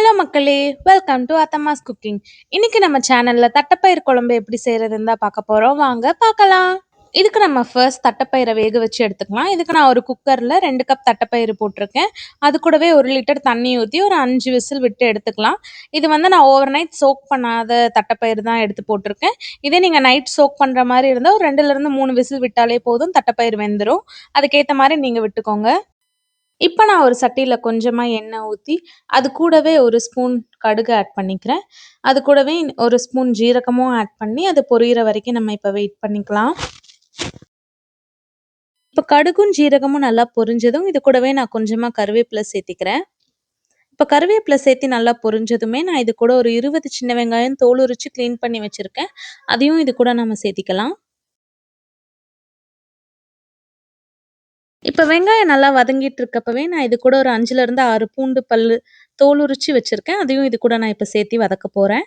Hello மக்களே! Welcome to Athammas cooking. இன்னைக்கு நம்ம சேனல்ல தட்டப்பயிர் குழம்பு எப்படி செய்றதுன்னு தான் பார்க்க போறோம். வாங்க பார்க்கலாம். இதுக்கு நம்ம ஃபர்ஸ்ட் தட்டைப்பயிரை வேக வச்சு எடுத்துக்கலாம். இதுக்கு நான் ஒரு குக்கரில் ரெண்டு கப் தட்டைப்பயிறு போட்டிருக்கேன். அது கூடவே ஒரு லிட்டர் தண்ணி ஊற்றி ஒரு அஞ்சு விசில் விட்டு எடுத்துக்கலாம். இது வந்து நான் ஓவர் நைட் சோக் பண்ணாத தட்டைப்பயிறு தான் எடுத்து போட்டிருக்கேன். இதே நீங்கள் நைட் சோக் பண்ணுற மாதிரி இருந்தால் ஒரு 2லருந்து 3 விசில் விட்டாலே போதும் தட்டைப்பயிறு வெந்துடும் அதுக்கேற்ற மாதிரி நீங்கள் விட்டுக்கோங்க. இப்போ நான் ஒரு சட்டியில் கொஞ்சமாக எண்ணெய் ஊற்றி அது கூடவே ஒரு ஸ்பூன் கடுகு ஆட் பண்ணிக்கிறேன். அது கூடவே ஒரு ஸ்பூன் ஜீரகமும் ஆட் பண்ணி, அது பொரியிற வரைக்கும் நம்ம இப்போ வெயிட் பண்ணிக்கலாம். இப்போ கடுகும், ஜீரகமும் நல்லா பொரிஞ்சதும், இது கூடவே நான் கொஞ்சமாக கருவேப்பிலை சேர்த்திக்கிறேன். இப்போ கருவேப்பிலை சேர்த்தி நல்லா பொரிஞ்சதுமே, நான் இது கூட ஒரு 20 சின்ன வெங்காயம் தோல் உரித்து க்ளீன் பண்ணி வச்சுருக்கேன் அதையும் இது கூட நம்ம சேர்த்திக்கலாம். இப்போ வெங்காயம் நல்லா வதங்கிட்டு இருக்கப்பவே, நான் இது கூட ஒரு 5லருந்து 6 பூண்டு பல்லு தோல் உரிச்சு வச்சிருக்கேன். அதையும் இது கூட நான் இப்போ சேர்த்து வதக்க போறேன்.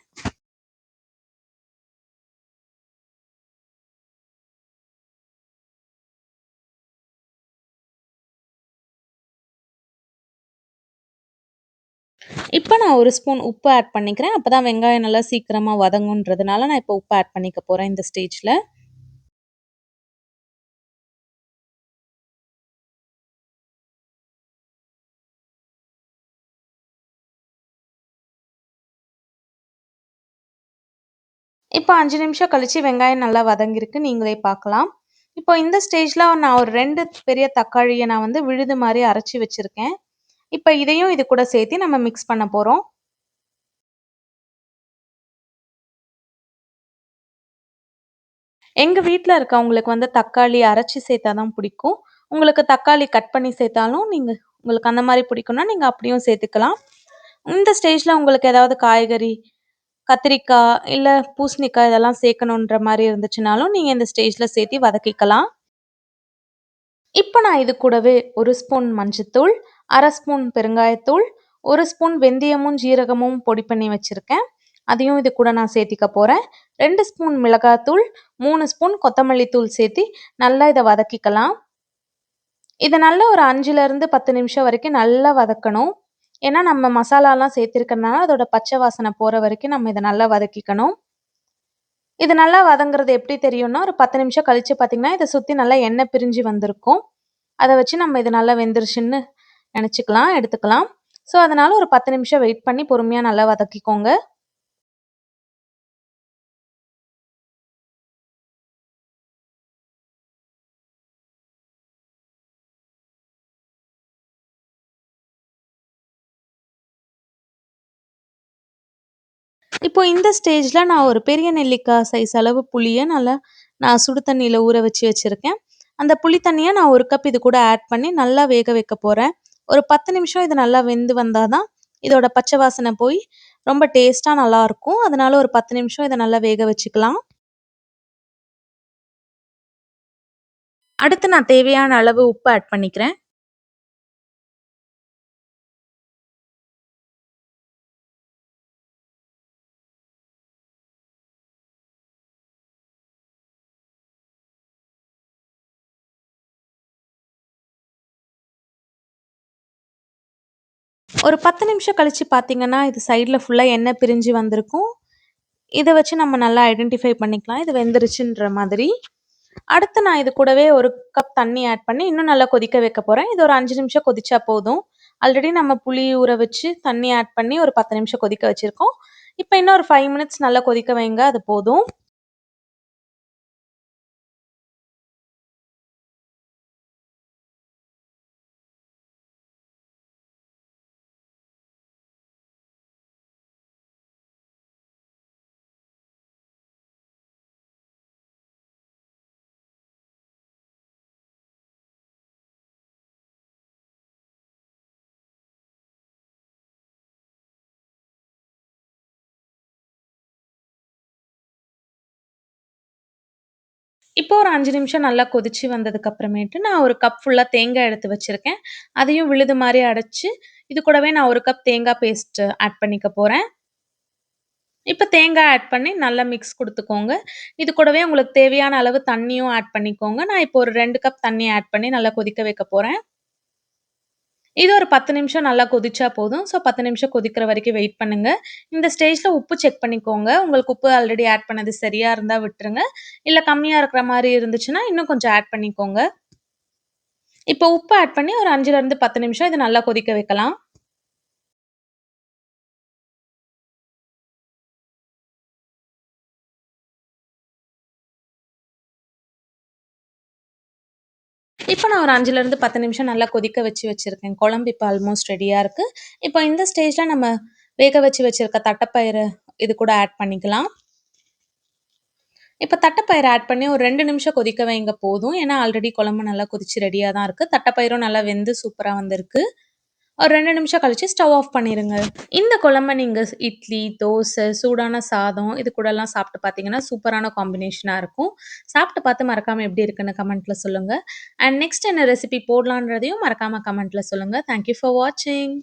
இப்ப நான் ஒரு ஸ்பூன் உப்பு ஆட் பண்ணிக்கிறேன். அப்பதான் வெங்காயம் நல்லா சீக்கிரமா வதங்குன்றதுனால, நான் இப்போ உப்பு ஆட் பண்ணிக்க போறேன் இந்த ஸ்டேஜ்ல. இப்போ அஞ்சு நிமிஷம் கழிச்சு வெங்காயம் நல்லா வதங்கியிருக்கு. நீங்களே பார்க்கலாம். இப்போ இந்த ஸ்டேஜில் நான் ஒரு ரெண்டு பெரிய தக்காளியை நான் வந்து விழுது மாதிரி அரைச்சி வச்சுருக்கேன் இப்போ இதையும் இது கூட சேர்த்து நம்ம மிக்ஸ் பண்ண போகிறோம் எங்கள் வீட்டில் இருக்கவங்களுக்கு வந்து தக்காளி அரைச்சி சேர்த்தா தான் பிடிக்கும். உங்களுக்கு தக்காளி கட் பண்ணி சேர்த்தாலும் நீங்கள் உங்களுக்கு அந்த மாதிரி பிடிக்கும்னா, நீங்கள் அப்படியும் சேர்த்துக்கலாம். இந்த ஸ்டேஜில் உங்களுக்கு ஏதாவது காய்கறி, கத்திரிக்காய், இல்லை பூசணிக்காய் இதெல்லாம் சேர்க்கணுன்ற மாதிரி இருந்துச்சுனாலும், நீங்கள் இந்த ஸ்டேஜில் சேர்த்தி வதக்கிக்கலாம். இப்போ நான் இது கூடவே ஒரு ஸ்பூன் மஞ்சத்தூள், அரை ஸ்பூன் பெருங்காயத்தூள், ஒரு ஸ்பூன் வெந்தயமும், ஜீரகமும் பொடி பண்ணி வச்சுருக்கேன் அதையும் இது கூட நான் சேர்த்திக்க போகிறேன் ரெண்டு ஸ்பூன் மிளகாத்தூள், மூணு ஸ்பூன் கொத்தமல்லி தூள் சேர்த்தி நல்லா இதை வதக்கிக்கலாம். இதை நல்லா ஒரு 5லருந்து 10 நிமிஷம் வரைக்கும் நல்லா வதக்கணும். ஏன்னா நம்ம மசாலாலாம் சேர்த்துருக்கறனால அதோட பச்சை வாசனை போகிற வரைக்கும் நம்ம இதை நல்லா வதக்கிக்கணும். இது நல்லா வதங்குறது எப்படி தெரியும்னா, ஒரு 10 நிமிஷம் கழித்து பார்த்திங்கன்னா இதை சுற்றி நல்லா எண்ணெய் பிரிஞ்சு வந்திருக்கும். அதை வச்சு நம்ம இது நல்லா வெந்துருச்சுன்னு நினச்சிக்கலாம் எடுத்துக்கலாம். ஸோ, அதனால் ஒரு 10 நிமிஷம் வெயிட் பண்ணி பொறுமையாக நல்லா வதக்கிக்கோங்க. இப்போ இந்த ஸ்டேஜ்ல நான் ஒரு பெரிய நெல்லிக்காய் சைஸ் அளவு புளியை நல்லா நான் சுடு தண்ணியில் ஊற வச்சு வச்சுருக்கேன் அந்த புளி தண்ணியை நான் ஒரு கப் இது கூட ஆட் பண்ணி நல்லா வேக வைக்க போகிறேன் ஒரு 10 நிமிஷம் இது நல்லா வெந்து வந்தால் தான், இதோட பச்சை வாசனை போய் ரொம்ப டேஸ்ட்டாக நல்லாயிருக்கும் அதனால ஒரு 10 நிமிஷம் இதை நல்லா வேக வச்சுக்கலாம். அடுத்து நான் தேவையான அளவு உப்பு ஆட் பண்ணிக்கிறேன். ஒரு 10 நிமிஷம் கழிச்சு பார்த்தீங்கன்னா, இது சைடில் ஃபுல்லாக எண்ணெய் பிரிஞ்சு வந்திருக்கும். இதை வச்சு நம்ம நல்லா ஐடென்டிஃபை பண்ணிக்கலாம். இது வெந்துருச்சுன்ற மாதிரி. அடுத்து நான் இது கூடவே ஒரு கப் தண்ணி ஆட் பண்ணி இன்னும் நல்லா கொதிக்க வைக்க போகிறேன் இது ஒரு அஞ்சு நிமிஷம் கொதிச்சா போதும். ஆல்ரெடி நம்ம புளி ஊற வச்சு தண்ணி ஆட் பண்ணி ஒரு 10 நிமிஷம் கொதிக்க வச்சுருக்கோம் இப்போ இன்னும் ஒரு ஃபைவ் மினிட்ஸ் நல்லா கொதிக்க வைங்க. அது போதும். இப்போ ஒரு 5 நிமிஷம் நல்லா கொதிச்சு வந்ததுக்கு அப்புறமேட்டு, நான் 1 கப் ஃபுல்லா தேங்காய் எடுத்து வச்சிருக்கேன். அதையும் விழுது மாரி அடைச்சு, இது கூடவே நான் 1 கப் தேங்காய் பேஸ்ட் ஆட் பண்ணிக்க போறேன். இப்ப தேங்காய் ஆட் பண்ணி நல்லா மிக்ஸ் குடுத்துக்கோங்க. இது கூடவே உங்களுக்கு தேவையான அளவு தண்ணியும் ஆட் பண்ணிக்கோங்க. நான் இப்போ ஒரு 2 கப் தண்ணி ஆட் பண்ணி நல்லா கொதிக்க வைக்க போறேன். இது ஒரு 10 நிமிஷம் நல்லா கொதிச்சா போதும். ஸோ 10 நிமிஷம் கொதிக்கிற வரைக்கும் வெயிட் பண்ணுங்க. இந்த ஸ்டேஜில் உப்பு செக் பண்ணிக்கோங்க. உங்களுக்கு உப்பு ஆல்ரெடி ஆட் பண்ணது சரியாக இருந்தால் விட்டுருங்க. இல்லை கம்மியாக இருக்கிற மாதிரி இருந்துச்சுன்னா, இன்னும் கொஞ்சம் ஆட் பண்ணிக்கோங்க. இப்போ உப்பு ஆட் பண்ணி ஒரு 5லருந்து 10 நிமிஷம் இது நல்லா கொதிக்க வைக்கலாம். இப்போ நான் ஒரு 5லருந்து 10 நிமிஷம் நல்லா கொதிக்க வச்சு வச்சிருக்கேன். குழம்பு இப்போ ஆல்மோஸ்ட் ரெடியா இருக்கு. இப்போ இந்த ஸ்டேஜ்ல நம்ம வேக வச்சு வச்சிருக்க தட்டப்பயிறு இது கூட ஆட் பண்ணிக்கலாம். இப்போ தட்டப்பயிறு ஆட் பண்ணி ஒரு ரெண்டு நிமிஷம் கொதிக்க வைங்க போதும். ஏன்னா ஆல்ரெடி குழம்பு நல்லா கொதிச்சு ரெடியாக தான் இருக்குது தட்டப்பயிரும் நல்லா வெந்து சூப்பராக வந்திருக்கு. ஒரு ரெண்டு நிமிஷம் கழிச்சு ஸ்டவ் ஆஃப் பண்ணிருங்க. இந்த குழம்ப நீங்கள் இட்லி, தோசை, சூடான சாதம் இது கூடலாம் சாப்பிட்டு பார்த்தீங்கன்னா, சூப்பரான காம்பினேஷனாக இருக்கும். சாப்பிட்டு பார்த்து மறக்காமல் எப்படி இருக்குன்னு கமெண்ட்டில் சொல்லுங்கள் அண்ட் நெக்ஸ்ட் என்ன ரெசிபி போடலான்றதையும் மறக்காம கமெண்ட்டில் சொல்லுங்கள் தேங்க் யூ ஃபார் வாட்சிங்.